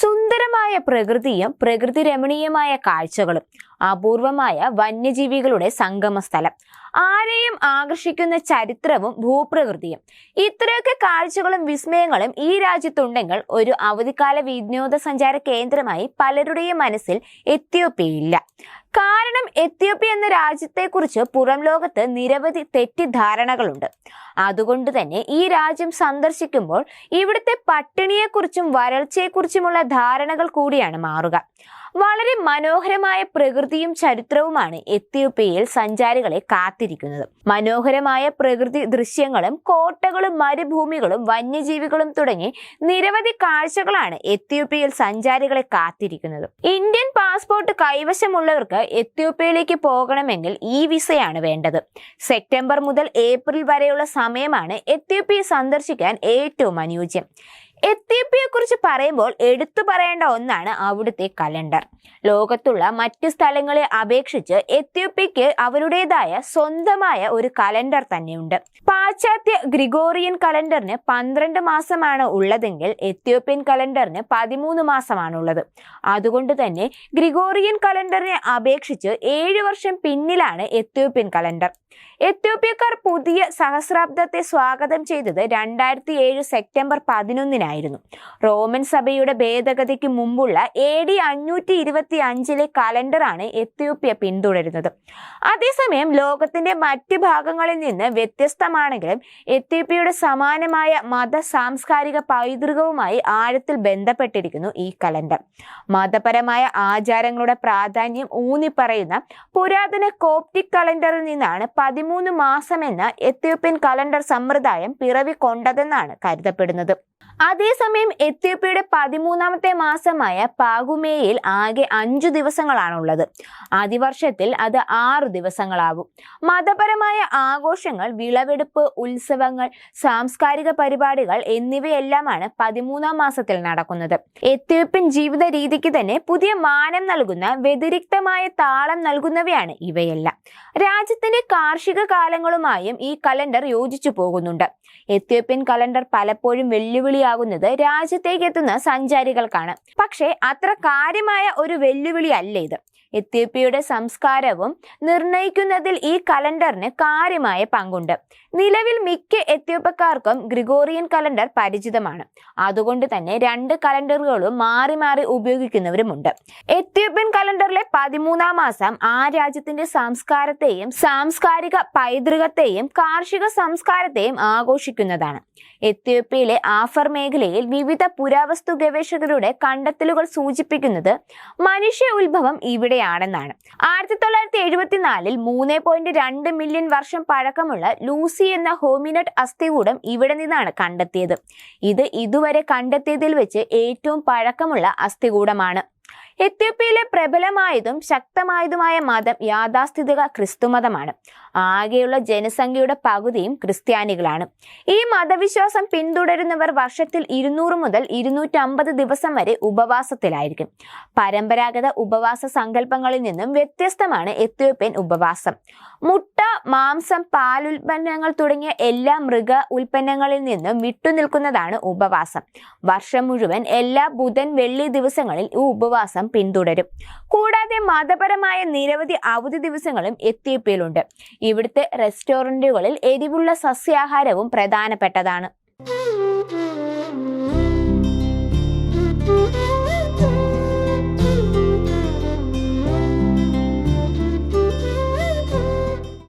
സുന്ദരമായ പ്രകൃതിയും പ്രകൃതി രമണീയമായ കാഴ്ചകളും. അപൂർവമായ വന്യജീവികളുടെ സംഗമ സ്ഥലം ആരെയും ആകർഷിക്കുന്ന ചരിത്രവും ഭൂപ്രകൃതിയും. ഇത്രയൊക്കെ കാഴ്ചകളും വിസ്മയങ്ങളും ഈ രാജ്യത്തുണ്ടെങ്കിൽ ഒരു അവധിക്കാല വിനോദസഞ്ചാര കേന്ദ്രമായി പലരുടെയും മനസ്സിൽ എത്തിയോപ്യയില്ല കാരണം എത്യോപ്യ എന്ന രാജ്യത്തെക്കുറിച്ച് പുറം ലോകത്ത് നിരവധി തെറ്റിദ്ധാരണകളുണ്ട്. അതുകൊണ്ട് തന്നെ ഈ രാജ്യം സന്ദർശിക്കുമ്പോൾ ഇവിടുത്തെ പട്ടിണിയെക്കുറിച്ചും വരൾച്ചയെക്കുറിച്ചുമുള്ള ധാരണകൾ കൂടിയാണ് മാറുക. വളരെ മനോഹരമായ പ്രകൃതിയും ചരിത്രവുമാണ് എത്യോപ്യയിൽ സഞ്ചാരികളെ കാത്തിരിക്കുന്നത്. മനോഹരമായ പ്രകൃതി ദൃശ്യങ്ങളും കോട്ടകളും മരുഭൂമികളും വന്യജീവികളും തുടങ്ങി നിരവധി കാഴ്ചകളാണ് എത്യോപ്യയിൽ സഞ്ചാരികളെ കാത്തിരിക്കുന്നത്. ഇന്ത്യൻ പാസ്പോർട്ട് കൈവശമുള്ളവർക്ക് എത്യോപ്യയിലേക്ക് പോകണമെങ്കിൽ ഈ വിസയാണ് വേണ്ടത്. സെപ്റ്റംബർ മുതൽ ഏപ്രിൽ വരെയുള്ള സമയമാണ് എത്യോപ്യ സന്ദർശിക്കാൻ ഏറ്റവും അനുയോജ്യം. എത്യോപ്യയെ കുറിച്ച് പറയുമ്പോൾ എടുത്തു പറയേണ്ട ഒന്നാണ് അവിടുത്തെ കലണ്ടർ. ലോകത്തുള്ള മറ്റു സ്ഥലങ്ങളെ അപേക്ഷിച്ച് എത്യോപ്യയ്ക്ക് അവരുടേതായ സ്വന്തമായ ഒരു കലണ്ടർ തന്നെയുണ്ട്. പാശ്ചാത്യ ഗ്രിഗോറിയൻ കലണ്ടറിന് പന്ത്രണ്ട് മാസമാണ് ഉള്ളതെങ്കിൽ എത്യോപ്യൻ കലണ്ടറിന് പതിമൂന്ന് മാസമാണുള്ളത്. അതുകൊണ്ട് തന്നെ ഗ്രിഗോറിയൻ കലണ്ടറിനെ അപേക്ഷിച്ച് ഏഴ് വർഷം പിന്നിലാണ് എത്യോപ്യൻ കലണ്ടർ. എത്യോപ്യക്കാർ പുതിയ സഹസ്രാബ്ദത്തെ സ്വാഗതം ചെയ്തത് രണ്ടായിരത്തി ഏഴ് സെപ്റ്റംബർ പതിനൊന്നിനായിരുന്നു റോമൻ സഭയുടെ ഭേദഗതിക്ക് മുമ്പുള്ള എ ഡി അഞ്ഞൂറ്റി ഇരുപത്തി അഞ്ചിലെ കലണ്ടറാണ് എത്യോപ്യ പിന്തുടരുന്നത്. അതേസമയം ലോകത്തിന്റെ മറ്റ് ഭാഗങ്ങളിൽ നിന്ന് വ്യത്യസ്തമാണെങ്കിലും എത്യോപ്യയുടെ സമാനമായ മത സാംസ്കാരിക പൈതൃകവുമായി ആഴത്തിൽ ബന്ധപ്പെട്ടിരിക്കുന്നു ഈ കലണ്ടർ. മതപരമായ ആചാരങ്ങളുടെ പ്രാധാന്യം ഊന്നിപ്പറയുന്ന പുരാതന കോപ്റ്റിക് കലണ്ടറിൽ നിന്നാണ് പതിമൂന്ന് മാസം എന്ന എത്യോപ്യൻ കലണ്ടർ സമ്പ്രദായം പിറവി കൊണ്ടതെന്നാണ് കരുതപ്പെടുന്നത്. അതേസമയം എത്യോപ്യയുടെ പതിമൂന്നാമത്തെ മാസമായ പാകുമേയിൽ ആകെ അഞ്ചു ദിവസങ്ങളാണുള്ളത്. ആദിവർഷത്തിൽ അത് ആറു ദിവസങ്ങളാകും. മതപരമായ ആഘോഷങ്ങൾ വിളവെടുപ്പ് ഉത്സവങ്ങൾ സാംസ്കാരിക പരിപാടികൾ എന്നിവയെല്ലാമാണ് പതിമൂന്നാം മാസത്തിൽ നടക്കുന്നത്. എത്യോപ്യൻ ജീവിത രീതിക്ക് തന്നെ പുതിയ മാനം നൽകുന്ന വ്യതിരിക്തമായ താളം നൽകുന്നവയാണ് ഇവയെല്ലാം. രാജ്യത്തിന്റെ കാർഷിക കാലങ്ങളുമായും ഈ കലണ്ടർ യോജിച്ചു പോകുന്നുണ്ട്. എത്യോപ്യൻ കലണ്ടർ പലപ്പോഴും വെല്ലുവിളിയാകുന്നത് രാജ്യത്തേക്ക് എത്തുന്ന സഞ്ചാരികൾക്കാണ്. പക്ഷേ അത്ര കാര്യമായ ഒരു വെല്ലുവിളി അല്ല ഇത്. എത്യോപ്യയുടെ സംസ്കാരവും നിർണയിക്കുന്നതിൽ ഈ കലണ്ടറിന് കാര്യമായ പങ്കുണ്ട്. നിലവിൽ മിക്ക എത്യോപ്യക്കാർക്കും ഗ്രിഗോറിയൻ കലണ്ടർ പരിചിതമാണ്. അതുകൊണ്ട് തന്നെ രണ്ട് കലണ്ടറുകളും മാറി മാറി ഉപയോഗിക്കുന്നവരുമുണ്ട്. എത്യോപ്യൻ കലണ്ടറിലെ പതിമൂന്നാം മാസം ആ രാജ്യത്തിന്റെ സംസ്കാരത്തെയും സാംസ്കാരിക പൈതൃകത്തെയും കാർഷിക സംസ്കാരത്തെയും ആഘോഷിക്കുന്നതാണ്. എത്യോപ്യയിലെ ആഫർ മേഖലയിൽ വിവിധ പുരാവസ്തു ഗവേഷകരുടെ കണ്ടെത്തലുകൾ സൂചിപ്പിക്കുന്നത് മനുഷ്യ ഉത്ഭവം ഇവിടെയാണെന്നാണ് ആയിരത്തി തൊള്ളായിരത്തി എഴുപത്തിനാലിൽ മൂന്ന് പോയിന്റ് രണ്ട് മില്യൺ വർഷം പഴക്കമുള്ള ലൂസി എന്ന ഹോമിനട്ട് അസ്ഥികൂടം ഇവിടെ നിന്നാണ് കണ്ടെത്തിയത്. ഇത് ഇതുവരെ കണ്ടെത്തിയതിൽ വെച്ച് ഏറ്റവും പഴക്കമുള്ള അസ്ഥികൂടമാണ്. എത്യോപ്യയിലെ പ്രബലമായതും ശക്തമായതുമായ മതം യാഥാസ്ഥിതിക ക്രിസ്തുമതമാണ് ആകെയുള്ള ജനസംഖ്യയുടെ പകുതിയും ക്രിസ്ത്യാനികളാണ്. ഈ മതവിശ്വാസം പിന്തുടരുന്നവർ വർഷത്തിൽ ഇരുന്നൂറ് മുതൽ ഇരുന്നൂറ്റമ്പത് ദിവസം വരെ ഉപവാസത്തിലായിരിക്കും. പരമ്പരാഗത ഉപവാസ സങ്കല്പങ്ങളിൽ നിന്നും വ്യത്യസ്തമാണ് എത്യോപ്യൻ ഉപവാസം. മുട്ട മാംസം പാലുൽപ്പന്നങ്ങൾ തുടങ്ങിയ എല്ലാ മൃഗ ഉൽപ്പന്നങ്ങളിൽ നിന്നും വിട്ടുനിൽക്കുന്നതാണ് ഉപവാസം. വർഷം മുഴുവൻ എല്ലാ ബുധൻ വെള്ളി ദിവസങ്ങളിൽ ഈ ഉപവാസം പിന്തുടരും. കൂടാതെ മതപരമായ നിരവധി അവധി ദിവസങ്ങളും എത്തിയപ്പയിലുണ്ട് ഇവിടുത്തെ റെസ്റ്റോറന്റുകളിൽ എരിവുള്ള സസ്യാഹാരവും പ്രധാനപ്പെട്ടതാണ്.